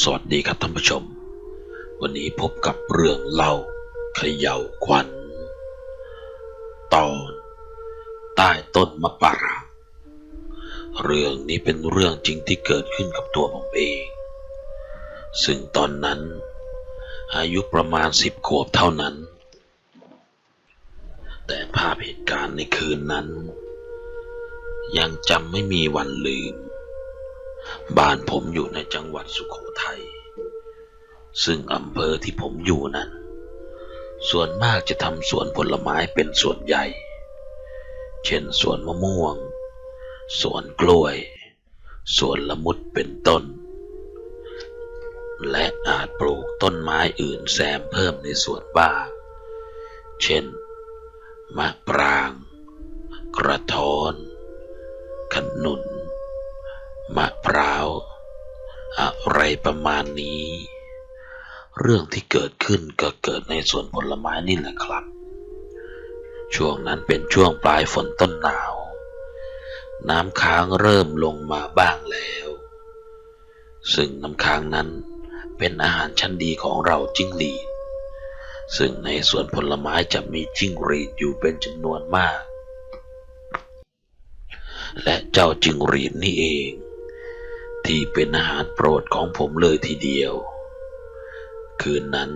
สวัสดีครับท่านผู้ชม วันนี้พบกับเรื่องเล่าเขย่าขวัญตอนใต้ต้นมะปรางเรื่องนี้เป็นเรื่องจริงที่เกิดขึ้นกับตัวผมเอง ซึ่งตอนนั้น อายุประมาณสิบขวบเท่านั้น แต่ภาพเหตุการณ์ในคืนนั้น ยังจำไม่มีวันลืม บ้านผมอยู่ในจังหวัดสุขโขทัย ซึ่งอำเภอที่ผมอยู่นั้น ส่วนมากจะทำสวนผลไม้เป็นส่วนใหญ่ เช่นสวนมะม่วง สวนกล้วย สวนละมุดเป็นต้น และอาจปลูกต้นไม้อื่นแซมเพิ่มในสวนบ้าง เช่น มะปราง กระท้อน ขนุน มะพร้าว อะไรประมาณนี้ เรื่องที่เกิดขึ้นก็เกิดในสวนผลไม้นี่แหละครับ ช่วงนั้นเป็นช่วงปลายฝนต้นหนาว น้ำค้างเริ่มลงมาบ้างแล้ว ซึ่งน้ำค้างนั้นเป็นอาหารชั้นดีของเราจิ้งหรีด ซึ่งในสวนผลไม้จะมีจิ้งหรีดอยู่เป็นจำนวนมาก และเจ้าจิ้งหรีดนี่เอง ที่เป็นอาหารโปรดของผมเลยทีเดียว คืนนั้น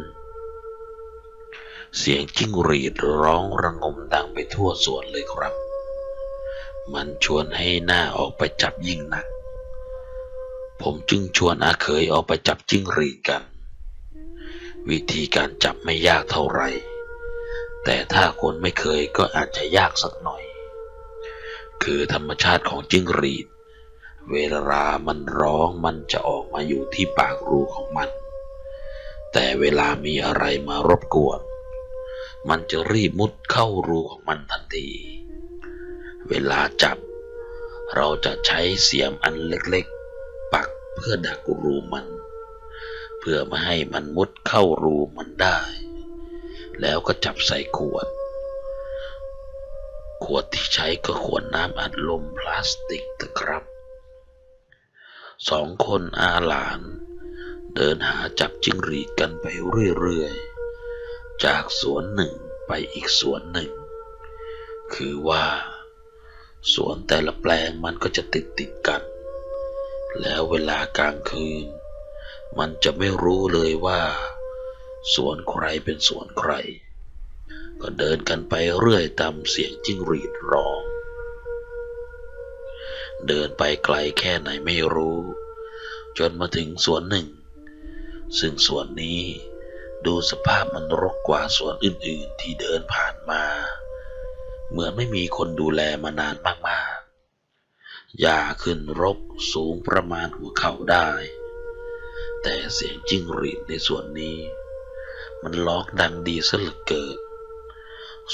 เสียงจิ้งหรีดร้องระงมดังไปทั่วสวนเลยครับ มันชวนให้หน้าออกไปจับยิ่งหนัก ผมจึงชวนอาเขยออกไปจับจิ้งหรีดกัน วิธีการจับไม่ยากเท่าไหร่ แต่ถ้าคนไม่เคยก็อาจจะยากสักหน่อย คือธรรมชาติของจิ้งหรีด เวลามันร้องมันจะออกมาอยู่ที่ปากรูของมัน แต่เวลามีอะไรมารบกวน มันจะรีบมุดเข้ารูของมันทันที เวลาจับ เราจะใช้เสียมอันเล็กๆ ปักเพื่อดักรูมัน เพื่อไม่ให้มันมุดเข้ารูมันได้ แล้วก็จับใส่ขวดขวดที่ใช้ก็ขวดน้ำอัดลมพลาสติกนะครับ สองคนอาหลาน เดินหาจับจิ้งหรีดกันไปเรื่อยๆ จากสวนหนึ่งไปอีกสวนหนึ่ง คือว่า สวนแต่ละแปลงมันก็จะติดติดกัน แล้วเวลากลางคืน มันจะไม่รู้เลยว่า สวนใครเป็นสวนใคร ก็เดินกันไปเรื่อยตามเสียงจิ้งหรีดร้อง เดินไปไกลแค่ไหนไม่รู้ จนมาถึงสวนหนึ่ง ซึ่งสวนนี้ดูสภาพมันรกกว่าสวนอื่นๆที่เดินผ่านมา เหมือนไม่มีคนดูแลมานานมากๆหญ้าขึ้นรกสูงประมาณหัวเข่าได้ แต่เสียงจิ้งหรีดในสวนนี้ มันร้องดังดีซะเหลือเกิน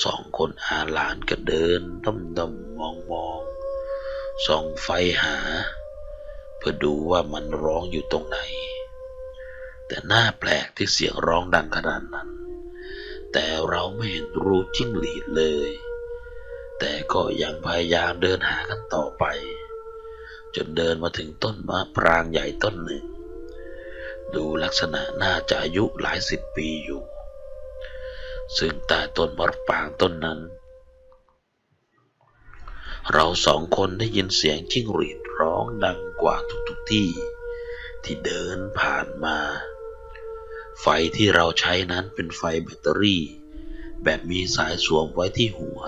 สองคนอาหลานก็เดินด้อมดมมองมองๆ ส่องไฟหา เพื่อดูว่ามันร้องอยู่ตรงไหน แต่น่าแปลกที่เสียงร้องดังขนาดนั้น แต่เราไม่เห็นรูจิ้งหรีดเลย แต่ก็ยังพยายามเดินหากันต่อไป จนเดินมาถึงต้นมะปรางใหญ่ต้นหนึ่ง ดูลักษณะน่าจะอายุหลายสิบปีอยู่ ซึ่งใต้ต้นมะปรางต้นนั้น เราสองคนได้ยินเสียงจิ้งหรีดร้องดังกว่าทุกๆที่ ที่เดินผ่านมา ไฟที่เราใช้นั้นเป็นไฟแบตเตอรี่ แบบมีสายสวมไว้ที่หัว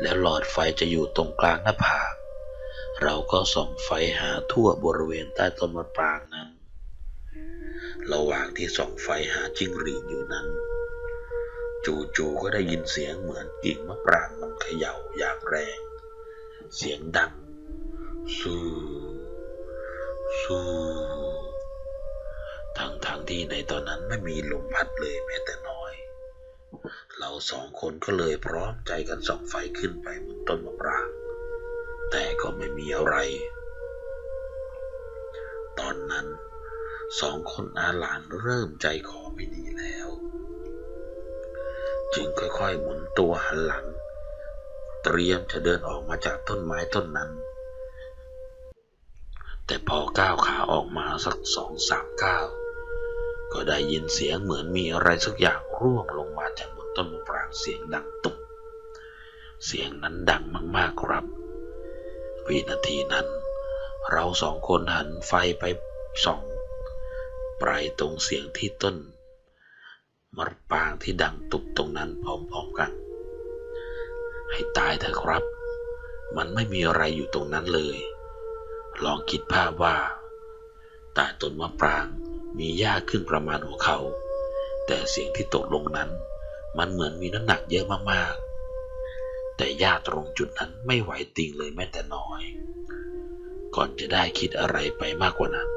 แล้วหลอดไฟจะอยู่ตรงกลางหน้าผากเราก็ส่องไฟหาทั่วบริเวณใต้ต้นมะปรางนั้น ระหว่างที่ส่องไฟหาจิ้งหรีดอยู่นั้น จู่ๆก็ได้ยินเสียงเหมือนกิ่งมะปรางมันเขย่าอย่างแรง เสียงดัง สู้สู้ทั้งทางที่ในตอนนั้นไม่มีลมพัดเลยแม้แต่น้อย เราสองคนก็เลยพร้อมใจกันส่องไฟขึ้นไปบนต้นมะปราง แต่ก็ไม่มีอะไร ตอนนั้นสองคนอาหลานเริ่มใจคอไม่ดีแล้ว จึงค่อยๆหมุนตัวหันหลัง เตรียมจะเดินออกมาจากต้นไม้ต้นนั้น แต่พอก้าวขาออกมาสักสองสามก้าวก็ได้ยินเสียงเหมือนมีอะไรสักอย่างร่วงลงมาจากบนต้นมะปรางเสียงดังตุบเสียงนั้นดังมากๆครับ วินาทีนั้น เราสองคนหันไฟไปส่องไปตรงเสียงที่ต้นมะปรางที่ดังตุบตรงนั้นพร้อมๆกัน ให้ตายเถอะครับ มันไม่มีอะไรอยู่ตรงนั้นเลย ลองคิดภาพว่าใต้ต้นมะปรางมีหญ้าขึ้นประมาณหัวเขา แต่เสียงที่ตกลงนั้น มันเหมือนมีน้ำหนักเยอะมากๆ แต่หญ้าตรงจุดนั้นไม่ไหวติงเลยแม้แต่น้อย ก่อนจะได้คิดอะไรไปมากกว่านั้น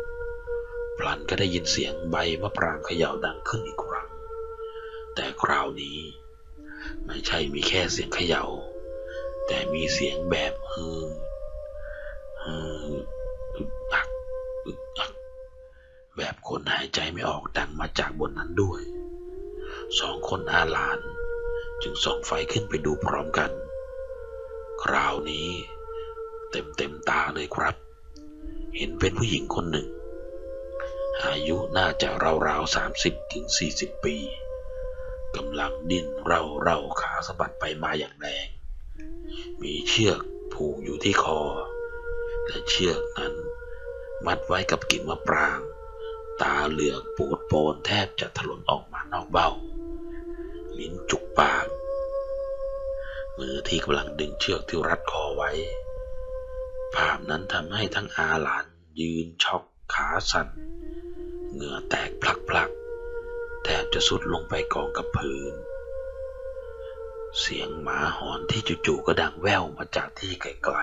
พลันก็ได้ยินเสียงใบมะปรางเขย่าดังขึ้นอีกครั้ง แต่คราวนี้ ไม่ใช่มีแค่เสียงเขย่า แต่มีเสียงแบบฮือฮืออึกอักอึกอัก แบบคนหายใจไม่ออกดังมาจากบนนั้นด้วย สองคนอาหลาน จึงส่องไฟขึ้นไปดูพร้อมกัน คราวนี้ เต็มเต็มตาเลยครับ เห็นเป็นผู้หญิงคนหนึ่ง อายุน่าจะราวๆสามสิบถึงสี่สิบปี กำลังดิ้นเร่าเราๆขาสะบัดไปมาอย่างแรง มีเชือกผูกอยู่ที่คอ และเชือกนั้น มัดไว้กับกิ่งมะปราง ตาเหลือกปูดโปนแทบจะถลนออกมานอกเบ้า ลิ้นจุกปากมือที่กำลังดึงเชือกที่รัดคอไว้ ภาพนั้นทำให้ทั้งอาหลานยืนช็อกขาสั่นเหงื่อแตกพลักๆ สุดลงไปกองกับพื้น เสียงหมาหอนที่จู่ๆก็ดังแว่วมาจากที่ไกล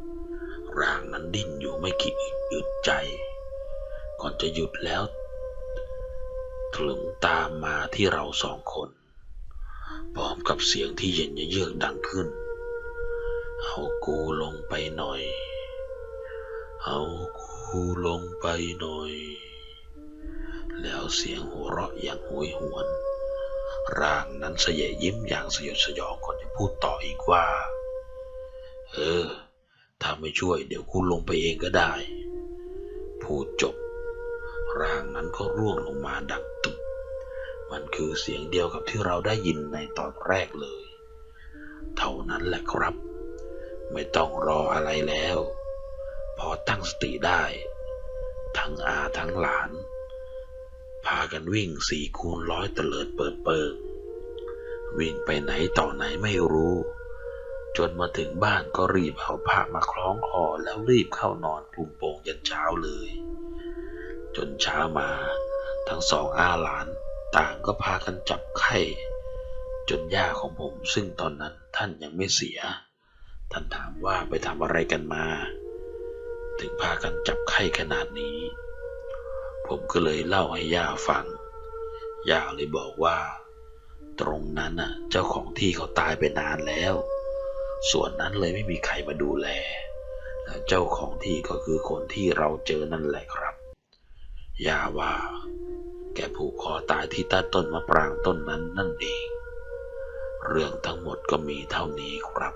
ๆ ร่างนั้นดิ้นอยู่ไม่กี่อึดใจ ก่อนจะหยุดแล้วถลึงตามมาที่เราสองคน พร้อมกับเสียงที่เย็นเยือกดังขึ้น เอากูลงไปหน่อย เอากูลงไปหน่อย แล้วเสียงหัวเราะอย่างโหยหวน ร่างนั้นเสยยิ้มอย่างสยดสยองก่อนจะพูดต่ออีกว่า เออ ถ้าไม่ช่วยเดี๋ยวกูลงไปเองก็ได้ พูดจบ ร่างนั้นก็ร่วงลงมาดังตึบมันคือเสียงเดียวกับที่เราได้ยินในตอนแรกเลย เท่านั้นแหละครับ ไม่ต้องรออะไรแล้ว พอตั้งสติได้ ทั้งอาทั้งหลาน พากันวิ่งสี่คูณร้อยเตลิดเปิดเปิงวิ่งไปไหนต่อไหนไม่รู้ จนมาถึงบ้านก็รีบเอาผ้ามาคล้องคอแล้วรีบเข้านอนคลุมโปงยันเช้าเลย จนเช้ามา ทั้งสองอาหลานต่างก็พากันจับไข้จนย่าของผมซึ่งตอนนั้นท่านยังไม่เสีย ท่านถามว่าไปทำอะไรกันมา ถึงพากันจับไข้ขนาดนี้ ผมก็เลยเล่าให้ย่าฟัง ย่าเลยบอกว่า ตรงนั้นน่ะ เจ้าของที่เขาตายไปนานแล้ว ส่วนนั้นเลยไม่มีใครมาดูแลและเจ้าของที่ก็คือคนที่เราเจอนั่นแหละครับ ย่าว่า แกผูกคอตายที่ใต้ต้นมะปรางต้นนั้นนั่นเอง เรื่องทั้งหมดก็มีเท่านี้ครับ